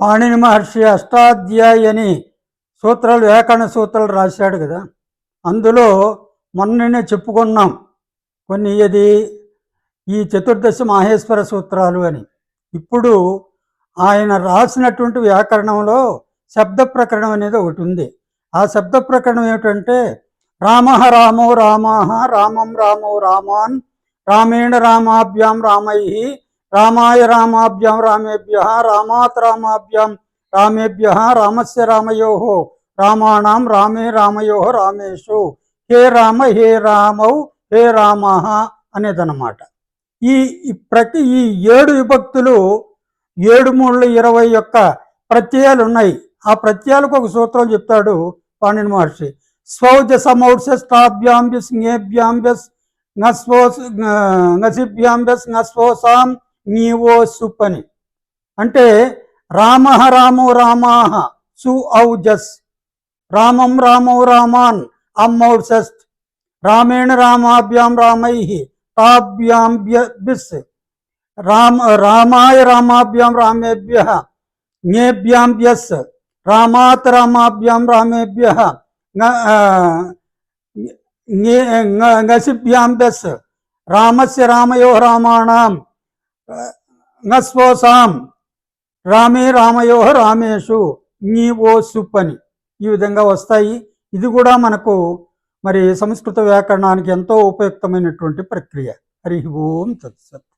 పాణిని మహర్షి అష్టాధ్యాయ అని సూత్రాలు వ్యాకరణ సూత్రాలు రాశాడు కదా. అందులో మొన్ననే చెప్పుకున్నాం కొన్ని ఇది ఈ చతుర్దశ మాహేశ్వర సూత్రాలు అని. ఇప్పుడు ఆయన రాసినటువంటి వ్యాకరణంలో శబ్ద ప్రకరణం అనేది ఒకటి ఉంది. ఆ శబ్ద ప్రకరణం ఏమిటంటే రామ రామో రామాహ రామం రామో రామాన్ రామేణ రామాభ్యాం రామై రామాయ రామాభ్యాం రామేభ్య రామాత్ రామాభ్యాం రామేభ్య రామస్య రామయో రామాణం రామే రామయో రామేషు. హే రామ హే రామౌ హే రామ అనేదన్నమాట. ఈ ప్రతి ఈ ఏడు విభక్తులు ఏడు మూడు ఇరవై యొక్క ప్రత్యయాలు ఉన్నాయి. ఆ ప్రత్యయాలకు ఒక సూత్రం చెప్తాడు పాండిన మహర్షి. స్వౌజ సమౌర్షాభ్యాంబ్యస్ జ్ఞేభ్యాంబ్యస్ నస్వో నసిభ్యాంబ్యస్ నస్వోసాం నీవో సుపని. అంటే రామ రామో రామాహ సు ఔజస్. రామం రామో రామాన్ అమ్మౌసస్ రామేణ రామాభ్యాం రామై తాభ్యాం బిస్. రామ రామాయ రామాభ్యాం రామేభ్య జ్ఞేభ్యాం యస్ రామాత్ రామాభ్యాం రామేభ్య ngసిభ్యాం దస్ రామస్య రామయో రామాణం. నస్వోసాం. రామే రామయో రామేషు నీ ఓ సుప్ అని ఈ విధంగా వస్తాయి. ఇది కూడా మనకు మరి సంస్కృత వ్యాకరణానికి ఎంతో ఉపయుక్తమైనటువంటి ప్రక్రియ. హరి ఓం తత్సత్.